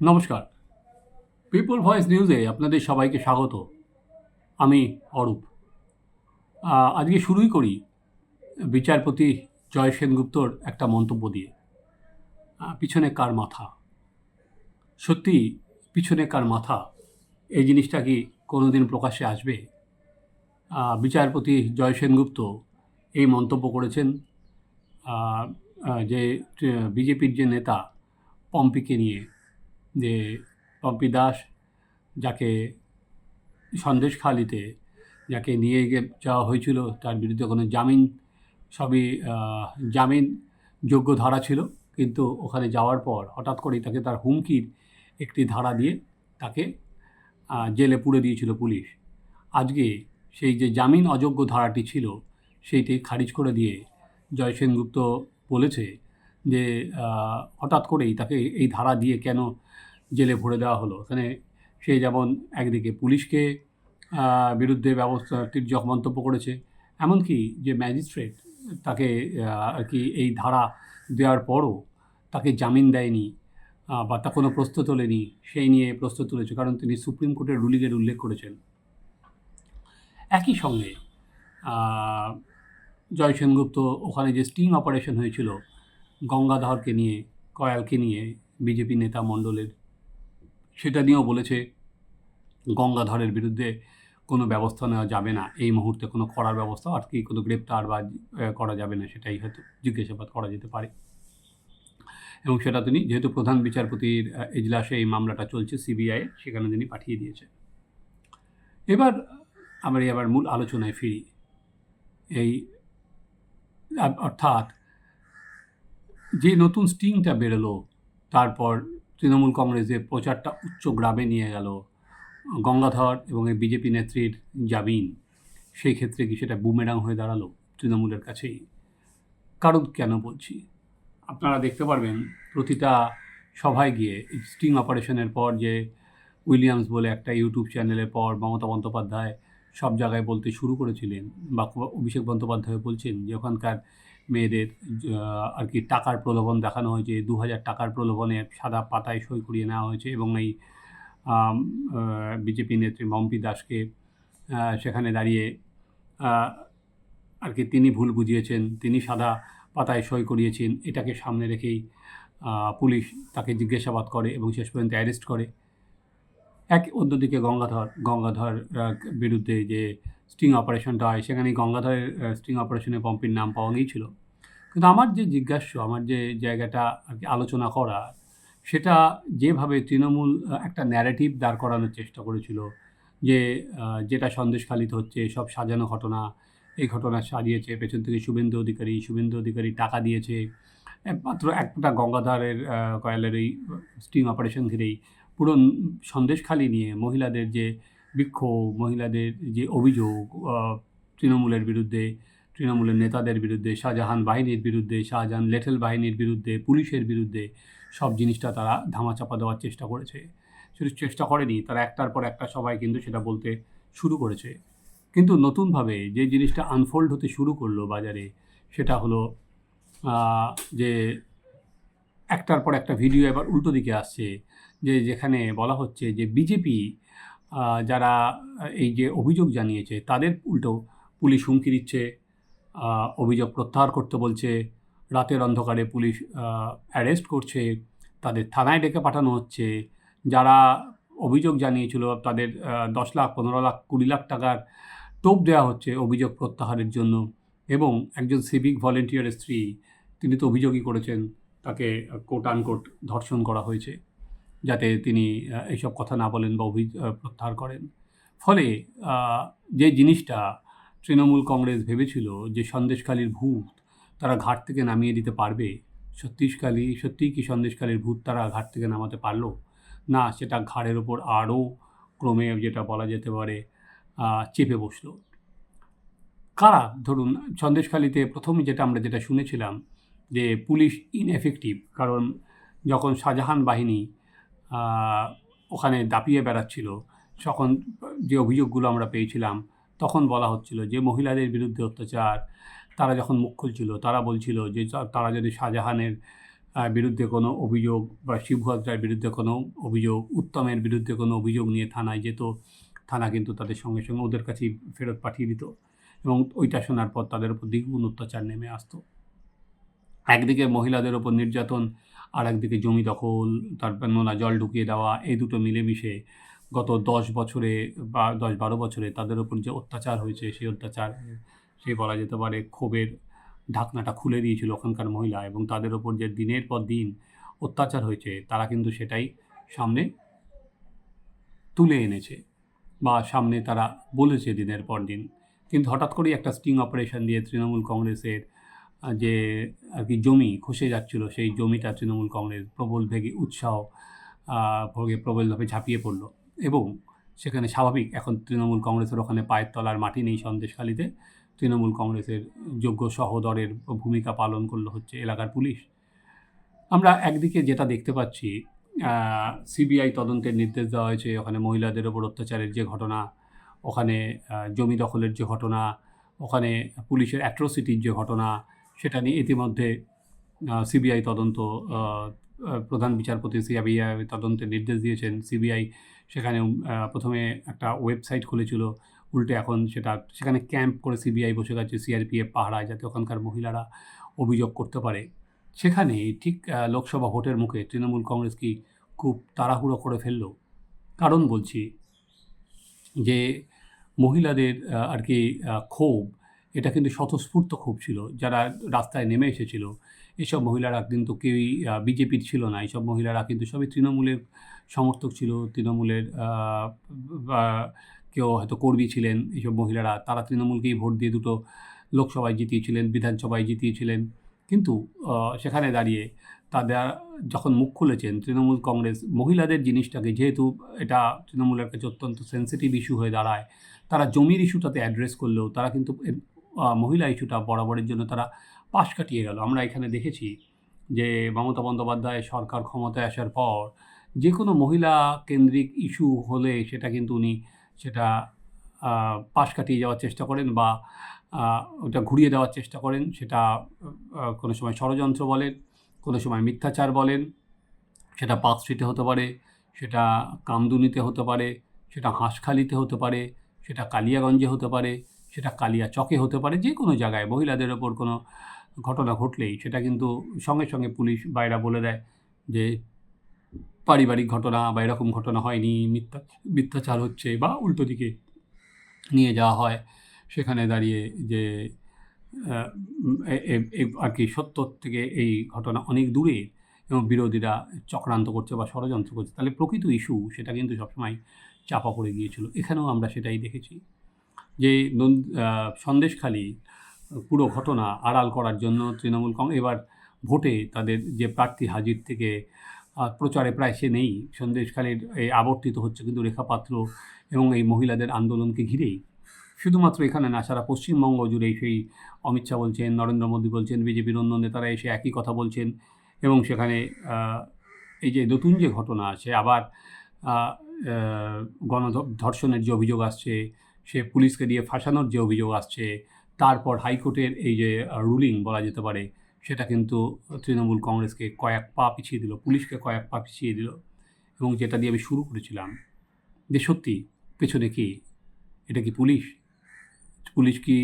নমস্কার। People voice নিউজে আপনাদের সবাইকে স্বাগত। আমি অরূপ। আজকে শুরুই করি বিচারপতি জয় সেনগুপ্তর একটা মন্তব্য দিয়ে। পিছনে কার মাথা? সত্যি পিছনে কার মাথা? এই জিনিসটা কি কোনোদিন প্রকাশ্যে আসবে? বিচারপতি জয় সেনগুপ্ত এই মন্তব্য করেছেন যে, বিজেপির যে নেতা পম্পিকে নিয়ে। যে পম্পি দাস যাকে সন্দেশখালিতে যাকে নিয়ে গে যাওয়া হয়েছিল, তার বিরুদ্ধে কোনো জামিন, সবই জামিন যোগ্য ধারা ছিল। কিন্তু ওখানে যাওয়ার পর হঠাৎ করেই তাকে তার হুমকির একটি ধারা দিয়ে তাকে জেলে পুড়ে দিয়েছিল পুলিশ। আজকে সেই যে জামিন অযোগ্য ধারাটি ছিল, সেইটি খারিজ করে দিয়ে জয় সেনগুপ্ত বলেছে যে হঠাৎ করেই তাকে এই ধারা দিয়ে কেন জেলে ভরে দেওয়া হলো। এখানে সে যেমন একদিকে পুলিশকে বিরুদ্ধে ব্যবস্থা তির্যক মন্তব্য করেছে, এমনকি যে ম্যাজিস্ট্রেট তাকে আর কি এই ধারা দেওয়ার পরও তাকে জামিন দেয়নি বা তা কোনো প্রশ্ন তোলেনি, সেই নিয়ে প্রশ্ন তুলেছে, কারণ তিনি সুপ্রিম কোর্টের রুলিংয়ের উল্লেখ করেছেন। একই সঙ্গে জয় সেনগুপ্ত ওখানে যে স্টিং অপারেশন হয়েছিল, গঙ্গাধরকে নিয়ে, কয়ালকে নিয়ে বিজেপি নেতা মণ্ডলের সেটা নিয়েও বলেছে, গঙ্গাধরের বিরুদ্ধে কোনো ব্যবস্থা নেওয়া যাবে না। এই মুহূর্তে কোনো করার ব্যবস্থা আর কি, কোনো গ্রেপ্তার বা করা যাবে না, সেটাই হয়তো জিজ্ঞাসাবাদ করা যেতে পারে। এবং সেটা তিনি, যেহেতু প্রধান বিচারপতির এজলাসে এই মামলাটা চলছে সিবিআই, সেখানে তিনি পাঠিয়ে দিয়েছে এবার আমরা এবার মূল আলোচনায় ফিরি। এই, অর্থাৎ যে নতুন স্টিংটা বেরোলো, তারপর তৃণমূল কংগ্রেসের প্রচারটা উচ্চ গ্রামে নিয়ে গেল গঙ্গাধর এবং এই বিজেপি নেত্রীর জামিন। সেই ক্ষেত্রে কি সেটা বুমেরাং হয়ে দাঁড়াল তৃণমূলের কাছেই? কারণ কেন বলছি? আপনারা দেখতে পারবেন প্রতিটা সভায় গিয়ে স্টিং অপারেশনের পর যে উইলিয়ামস বলে একটা ইউটিউব চ্যানেলের পর মমতা বন্দ্যোপাধ্যায় সব জায়গায় বলতে শুরু করেছিলেন বা অভিষেক বন্দ্যোপাধ্যায় বলছেন যে ওখানকার মেয়েদের আর কি টাকার প্রলোভন দেখানো হয়েছে দু হাজার টাকার প্রলোভনে সাদা পাতায় সই করিয়ে নেওয়া হয়েছে এবং এই বিজেপি নেত্রী মম্পি দাসকে সেখানে দাঁড়িয়ে আর কি তিনি ভুল বুঝিয়েছেন, তিনি সাদা পাতায় সই করিয়েছেন, এটাকে সামনে রেখেই পুলিশ তাকে জিজ্ঞাসাবাদ করে এবং শেষ পর্যন্ত অ্যারেস্ট করে। এক অন্যদিকে গঙ্গাধর গঙ্গাধর বিরুদ্ধে যে স্টিং অপারেশনটা হয় সেখানে গঙ্গাধরের স্টিং অপারেশনে পম্পির নাম পাওয়া গিয়েছিল কিন্তু আমার যে জিজ্ঞাস্য আমার যে জায়গাটা আর কি আলোচনা করা, সেটা যেভাবে তৃণমূল একটা ন্যারেটিভ দাঁড় করানোর চেষ্টা করেছিল, যে যেটা সন্দেশখালিত হচ্ছে, সব সাজানো ঘটনা, এই ঘটনা সাজিয়েছে, পেছন থেকে শুভেন্দু অধিকারী শুভেন্দু অধিকারী টাকা দিয়েছে মাত্র একটা গঙ্গাধরের কয়ালের এই স্টিং অপারেশন ঘিরেই। পুরো সন্দেশখালি নিয়ে মহিলাদের যে বিক্ষোভ, মহিলাদের যে অভিযোগ তৃণমূলের বিরুদ্ধে, তৃণমূলের নেতাদের বিরুদ্ধে, শাহজাহান বাহিনীর বিরুদ্ধে, শাহজাহান লেটেল বাহিনীর বিরুদ্ধে, পুলিশের বিরুদ্ধে সব জিনিসটা তারা ধামাচাপা দেওয়ার চেষ্টা করেছে। শুধু চেষ্টা করেনি, তারা একটার পর একটা সবাই কিন্তু সেটা বলতে শুরু করেছে। কিন্তু নতুনভাবে যে জিনিসটা আনফোল্ড হতে শুরু করল বাজারে, সেটা হলো যে একটার পর একটা ভিডিও এবার উল্টো দিকে আসছে। যে যেখানে বলা হচ্ছে যে বিজেপি যারা এই যে অভিযোগ জানিয়েছে, তাদের উল্টো পুলিশ হুমকি দিচ্ছে অভিযোগ প্রত্যাহার করতে বলছে, রাতের অন্ধকারে পুলিশ অ্যারেস্ট করছে, তাদের থানায় ডেকে পাঠানো হচ্ছে, যারা অভিযোগ জানিয়েছিল তাদের দশ লাখ, পনেরো লাখ, কুড়ি লাখ টাকার টোপ দেওয়া হচ্ছে অভিযোগ প্রত্যাহারের জন্য এবং একজন সিভিক ভলেন্টিয়ারের স্ত্রী, তিনি তো অভিযোগই করেছেন, তাকে কোট আনকোট ধর্ষণ করা হয়েছে। যাতে তিনি এইসব কথা না বলেন বা অভি প্রত্যাহার করেন। ফলে যে জিনিসটা তৃণমূল কংগ্রেস ভেবেছিল যে সন্দেশকালীর ভূত তারা ঘাট থেকে নামিয়ে দিতে পারবে সত্যিশকালী সত্যিই কি সন্দেশকালীর ভূত তারা ঘাট থেকে নামাতে পারল? না, সেটা ঘাড়ের ওপর আরও ক্রমে যেটা বলা যেতে পারে চেপে বসল। কারা? ধরুন, সন্দেশখালীতে প্রথম যেটা আমরা যেটা শুনেছিলাম যে পুলিশ ইনএফেক্টিভ কারণ যখন শাহজাহান বাহিনী ওখানে দাপিয়ে বেড়াচ্ছিল। তখন যে অভিযোগগুলো আমরা পেয়েছিলাম, তখন বলা হচ্ছিল যে মহিলাদের বিরুদ্ধে অত্যাচার, তারা যখন মুখ খুলছিল, তারা বলছিল যে তারা যদি শাহজাহানের বিরুদ্ধে কোনো অভিযোগ বা শিবু বিরুদ্ধে কোনো অভিযোগ, উত্তমের বিরুদ্ধে কোনো অভিযোগ নিয়ে থানায় যেত, থানা কিন্তু তাদের সঙ্গে সঙ্গে ওদের কাছেই ফেরত পাঠিয়ে দিত এবং ওইটা শোনার পর তাদের উপর দ্বিগুণ অত্যাচার নেমে আসতো। একদিকে মহিলাদের ওপর নির্যাতন আর একদিকে জমি দখল, তারপর নোনা জল ঢুকিয়ে দেওয়া, এই দুটো মিলেমিশে গত দশ বছরে বা দশ বারো বছরে তাদের ওপর যে অত্যাচার হয়েছে, সেই অত্যাচার সে বলা যেতে পারে ক্ষোভের ঢাকনাটা খুলে দিয়েছিল ওখানকার মহিলা এবং তাদের ওপর যে দিনের পর দিন অত্যাচার হয়েছে, তারা কিন্তু সেটাই সামনে তুলে এনেছে বা সামনে তারা বলেছে দিনের পর দিন। কিন্তু হঠাৎ করেই একটা স্টিং অপারেশন দিয়ে তৃণমূল কংগ্রেসের যে আর কি জমি খসে যাচ্ছিল, সেই জমিটা তৃণমূল কংগ্রেস প্রবল ভেগে উৎসাহ ভোগে প্রবলভাবে ঝাঁপিয়ে পড়ল এবং সেখানে স্বাভাবিক এখন তৃণমূল কংগ্রেসের ওখানে পায়ের তলার মাটি নেই সন্দেশখালিতে। তৃণমূল কংগ্রেসের যোগ্য সহদরের ভূমিকা পালন করল হচ্ছে এলাকার পুলিশ। আমরা একদিকে যেটা দেখতে পাচ্ছি সিবিআই তদন্তের নির্দেশ দেওয়া হয়েছে, ওখানে মহিলাদের ওপর অত্যাচারের যে ঘটনা, ওখানে জমি দখলের যে ঘটনা, ওখানে পুলিশের অ্যাট্রোসিটির যে ঘটনা সেটা নিয়ে ইতিমধ্যে সিবিআই তদন্ত প্রধান বিচারপতি সিবিআই তদন্তের নির্দেশ দিয়েছেন। সিবিআই সেখানে প্রথমে একটা ওয়েবসাইট খুলেছিল। উল্টে এখন সেটা, সেখানে ক্যাম্প করে সিবিআই বসে গেছে সিআরপিএফ পাহারায়, যাতে ওখানকার মহিলারা অভিযোগ করতে পারে। সেখানে ঠিক লোকসভা ভোটের মুখে তৃণমূল কংগ্রেস কি খুব তাড়াহুড়ো করে ফেলল? কারণ বলছি যে, মহিলাদের আর কি ক্ষোভ এটা কিন্তু স্বতঃস্ফূর্ত খুব ছিল। যারা রাস্তায় নেমে এসেছিল, এসব মহিলারা কিন্তু কেউই বিজেপির ছিল না। এইসব মহিলারা কিন্তু সবই তৃণমূলের সমর্থক ছিল। তৃণমূলের কেউ হয়তো কর্মী ছিলেন এইসব মহিলারা। তারা তৃণমূলকেই ভোট দিয়ে দুটো লোকসভায় জিতিয়েছিলেন, বিধানসভায় জিতিয়েছিলেন। কিন্তু সেখানে দাঁড়িয়ে তাদের যখন মুখ খুলেছেন, তৃণমূল কংগ্রেস মহিলাদের জিনিসটাকে, যেহেতু এটা তৃণমূলের কাছে অত্যন্ত সেন্সিটিভ ইস্যু হয়ে দাঁড়ায়, তারা জমির ইস্যুটাতে অ্যাড্রেস করলেও তারা কিন্তু মহিলা ইস্যুটা বরাবরের জন্য তারা পাশ কাটিয়ে গেল। আমরা এখানে দেখেছি যে মমতা বন্দ্যোপাধ্যায় সরকার ক্ষমতায় আসার পর যে কোনো মহিলা কেন্দ্রিক ইস্যু হলে সেটা কিন্তু উনি সেটা পাশ কাটিয়ে যাওয়ার চেষ্টা করেন বা ওটা ঘুরিয়ে দেওয়ার চেষ্টা করেন। সেটা কোনো সময় ষড়যন্ত্র বলেন, কোনো সময় মিথ্যাচার বলেন, সেটা পার্ক স্ট্রিটে হতে পারে, সেটা কামদুনিতে হতে পারে, সেটা হাঁসখালিতে হতে পারে, সেটা কালিয়াগঞ্জে হতে পারে সেটা কালিয়া চকে হতে পারে, যে কোনো জায়গায় মহিলাদের ওপর কোনো ঘটনা ঘটলেই সেটা কিন্তু সঙ্গে সঙ্গে পুলিশ বাইরা বলে দেয় যে পারিবারিক ঘটনা বা এরকম ঘটনা হয়নি, মিথ্যা, মিথ্যাচার হচ্ছে বা উল্টো দিকে নিয়ে যাওয়া হয়। সেখানে দাঁড়িয়ে যে আর কি সত্য থেকে এই ঘটনা অনেক দূরে এবং বিরোধীরা চক্রান্ত করছে বা ষড়যন্ত্র করছে। তাহলে প্রকৃত ইস্যু সেটা কিন্তু সবসময় চাপা পড়ে গিয়েছিল। এখানেও আমরা সেটাই দেখেছি। যে সন্দেশখালি পুরো ঘটনা আড়াল করার জন্য তৃণমূল কংগ্রেস এবার ভোটে তাদের যে প্রার্থী হাজির থেকে প্রচারে প্রায় সে নেই। সন্দেশখালীর এই আবর্তিত হচ্ছে কিন্তু রেখাপাত্র এবং এই মহিলাদের আন্দোলনকে ঘিরেই। শুধুমাত্র এখানে না, সারা পশ্চিমবঙ্গ জুড়েই সেই অমিত শাহ বলছেন, নরেন্দ্র মোদী বলছেন, বিজেপির অন্য নেতারা এসে একই কথা বলছেন এবং সেখানে এই যে নতুন যে ঘটনা আছে, আবার গণধর্ষণের যে অভিযোগ আসছে সে পুলিশকে দিয়ে ফাঁসানোর যে অভিযোগ আসছে, তারপর হাইকোর্টের এই যে রুলিং বলা যেতে পারে, সেটা কিন্তু তৃণমূল কংগ্রেসকে কয়েক পা পিছিয়ে দিল, পুলিশকে কয়েক পা পিছিয়ে দিল এবং যেটা দিয়ে আমি শুরু করেছিলাম যে সত্যি, পেছনে কি? এটা কি পুলিশ? পুলিশ কি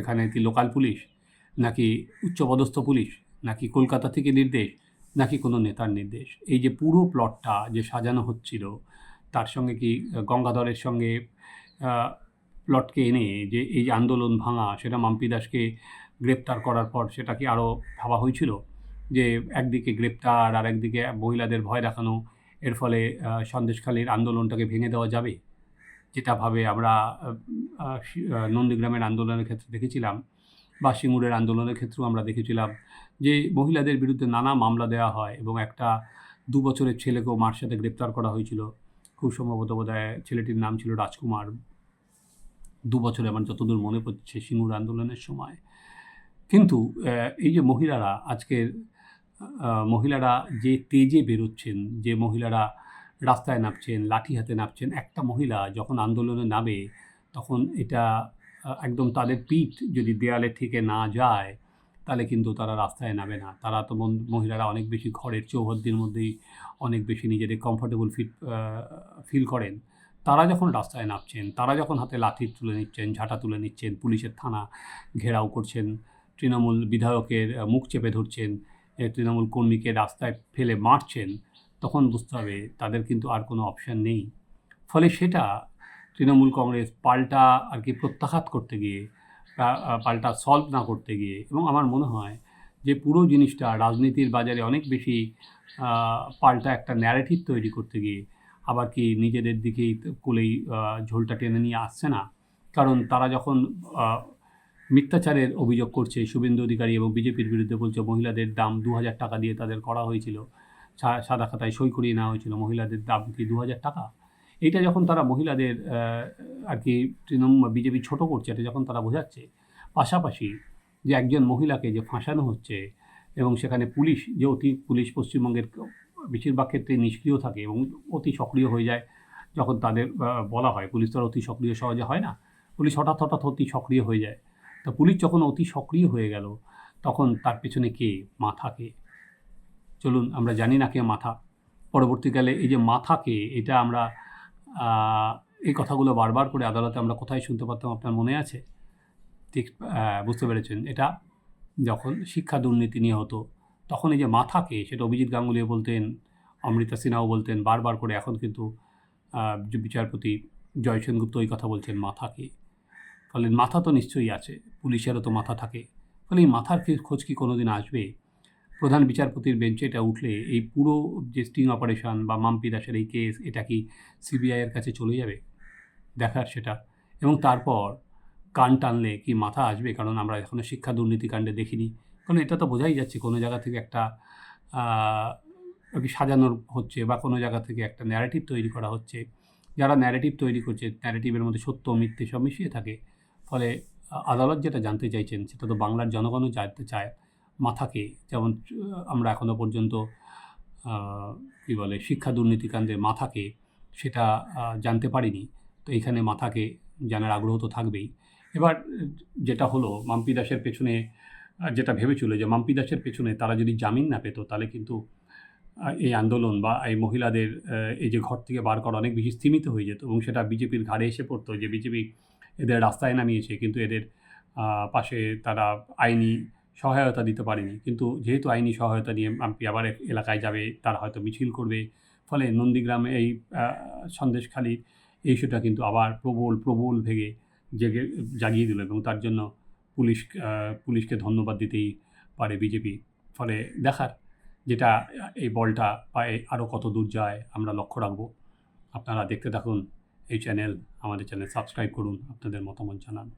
এখানে কি লোকাল পুলিশ? নাকি উচ্চপদস্থ পুলিশ? নাকি কলকাতা থেকে নির্দেশ? নাকি কোনো নেতার নির্দেশ? এই যে পুরো প্লটটা যে সাজানো হচ্ছিল তার সঙ্গে কি গঙ্গাধরের সঙ্গে প্লটকে এনে যে এই যে আন্দোলন ভাঙা, সেটা মাম্পি দাসকে গ্রেপ্তার করার পর সেটা কি আরও ভাবা হয়েছিল? যে একদিকে গ্রেপ্তার আর একদিকে মহিলাদের ভয় দেখানো, এর ফলে সন্দেশখালীর আন্দোলনটাকে ভেঙে দেওয়া যাবে? যেটা ভাবে আমরা নন্দীগ্রামের আন্দোলনের ক্ষেত্রে দেখেছিলাম বা সিঙ্গুরের আন্দোলনের ক্ষেত্রেও আমরা দেখেছিলাম যে মহিলাদের বিরুদ্ধে নানা মামলা দেওয়া হয় এবং একটা দু বছরের ছেলেকেও মার সাথে গ্রেপ্তার করা হয়েছিল। খুব সম্ভবত বোধ ছেলেটির নাম ছিল রাজকুমার। দু বছরে আমার যতদূর মনে পড়ছে সিঙ্গুর আন্দোলনের সময়। কিন্তু এই যে মহিলারা আজকের মহিলারা যে তেজে বেরোচ্ছেন, যে মহিলারা রাস্তায় নামছেন, লাঠি হাতে নামছেন, একটা মহিলা যখন আন্দোলনে নামে, তখন এটা একদম তাদের পিঠ যদি দেয়ালে থেকে না যায় তাহলে কিন্তু তারা রাস্তায় নামে না। তারা তো মহিলারা অনেক বেশি ঘরের চৌহদ্দির মধ্যেই অনেক বেশি নিজেদের কমফোর্টেবল ফিট ফিল করেন। তারা যখন রাস্তায় নামছেন, তারা যখন হাতে লাঠি তুলে নিচ্ছেন, ঝাঁটা তুলে নিচ্ছেন, পুলিশের থানা ঘেরাও করছেন, তৃণমূল বিধায়কের মুখ চেপে ধরছেন তৃণমূল কর্মীকে রাস্তায় ফেলে মারছেন, তখন বুঝতে হবে তাদের কিন্তু আর কোনো অপশান নেই। ফলে সেটা তৃণমূল কংগ্রেস পাল্টা আর কি প্রত্যাঘাত করতে গিয়ে পাল্টা সলভ না করতে গিয়ে। এবং আমার মনে হয় যে পুরো জিনিসটা রাজনীতির বাজারে অনেক বেশি পাল্টা একটা ন্যারেটিভ তৈরি করতে গিয়ে আবার কি নিজেদের দিকেই কোলেই ঝোলটা টেনে নিয়ে আসছে না। কারণ তারা যখন মিথ্যাচারের অভিযোগ করছে, শুভেন্দু অধিকারী এবং বিজেপির বিরুদ্ধে বলছে মহিলাদের দাম দু হাজার টাকা দিয়ে তাদের করা হয়েছিল সাদা খাতায় সই করিয়ে নেওয়া হয়েছিল, মহিলাদের দাম কি দু হাজার টাকা? এটা যখন তারা মহিলাদের আর কি তৃণমূল বিজেপি ছোট করছে, এটা যখন তারা বোঝাচ্ছে, পাশাপাশি যে একজন মহিলাকে যে ফাঁসানো হচ্ছে এবং সেখানে পুলিশ, যে অতি পুলিশ পশ্চিমবঙ্গের বেশিরভাগ ক্ষেত্রে নিষ্ক্রিয় থাকে এবং অতি সক্রিয় হয়ে যায়, যখন তাদের বলা হয়, পুলিশ তো অতি সক্রিয় সহজে হয় না, পুলিশ হঠাৎ হঠাৎ অতি সক্রিয় হয়ে যায়। তা পুলিশ যখন অতি সক্রিয় হয়ে গেল, তখন তার পেছনে কে? মাথা কে? চলুন, আমরা জানি না কে মাথা। পরবর্তীকালে এই যে মাথা কে এটা আমরা এই কথাগুলো বারবার করে আদালতে আমরা কোথায় শুনতে পারতাম আপনার মনে আছে? ঠিক বুঝতে পেরেছেন। এটা যখন শিক্ষা দুর্নীতি নিয়ে হতো, তখন এই যে মাথাকে, সেটা অভিজিৎ গাঙ্গুলিও বলতেন, অমৃতা সিনহাও বলতেন, বারবার করে এখন কিন্তু বিচারপতি জয় সেনগুপ্ত ওই কথা বলছেন মাথাকে। ফলে মাথা তো নিশ্চয়ই আছে, পুলিশেরও তো মাথা থাকে। ফলে এই মাথার খোঁজ কি কোনো দিন আসবে? প্রধান বিচারপতির বেঞ্চে এটা উঠলে এই পুরো যে স্টিং অপারেশন বা মাম্পি দাসের এই কেস এটা কি সিবিআইয়ের কাছে চলে যাবে? দেখার সেটা। এবং তারপর কান টানলে কি মাথা আসবে? কারণ আমরা এখনও শিক্ষা দুর্নীতিকাণ্ডে দেখিনি। কারণ এটা তো বোঝাই যাচ্ছে কোনো জায়গা থেকে একটা সাজানোর হচ্ছে বা কোনো জায়গা থেকে একটা ন্যারেটিভ তৈরি করা হচ্ছে। যারা ন্যারেটিভ তৈরি করছে ন্যারেটিভের মধ্যে সত্য, মিথ্যে সব মিশিয়ে থাকে। ফলে আদালত যেটা জানতে চাইছেন, সেটা তো বাংলার জনগণও জানতে চায়। মাথাকে, যেমন আমরা এখনও পর্যন্ত কী বলে, শিক্ষা দুর্নীতিকাণ্ডের মাথাকে সেটা জানতে পারিনি। তো এখানে মাথাকে জানার আগ্রহ তো থাকবেই। এবার, যেটা হলো, মাম্পি দাসের পেছনে যেটা ভেবেছিল যে মাম্পি দাসের পেছনে তারা যদি জামিন না পেতো, তাহলে কিন্তু এই আন্দোলন বা এই মহিলাদের এই যে ঘর থেকে বার করা অনেক বেশি স্থিমিত হয়ে যেত এবং সেটা বিজেপির ঘাড়ে এসে পড়তো যে বিজেপি এদের রাস্তায় নামিয়েছে। কিন্তু এদের পাশে তারা আইনি সহায়তা দিতে পারেনি। কিন্তু যেহেতু আইনি সহায়তা নিয়ে মাম্পি আবার এলাকায় যাবে তারা হয়তো মিছিল করবে। ফলে নন্দীগ্রামে এই আহ, সন্দেশখালির এই ইস্যুটা কিন্তু আবার প্রবল প্রবল ভেগে জেগে জাগিয়ে দিল এবং তার জন্য পুলিশ পুলিশকে ধন্যবাদ দিতেই পারে বিজেপি। ফলে দেখার যেটা এই বলটা বা আরও কত দূর যায় আমরা লক্ষ্য রাখব। আপনারা দেখতে থাকুন এই চ্যানেল আমাদের চ্যানেল সাবস্ক্রাইব করুন আপনাদের মতামত জানান।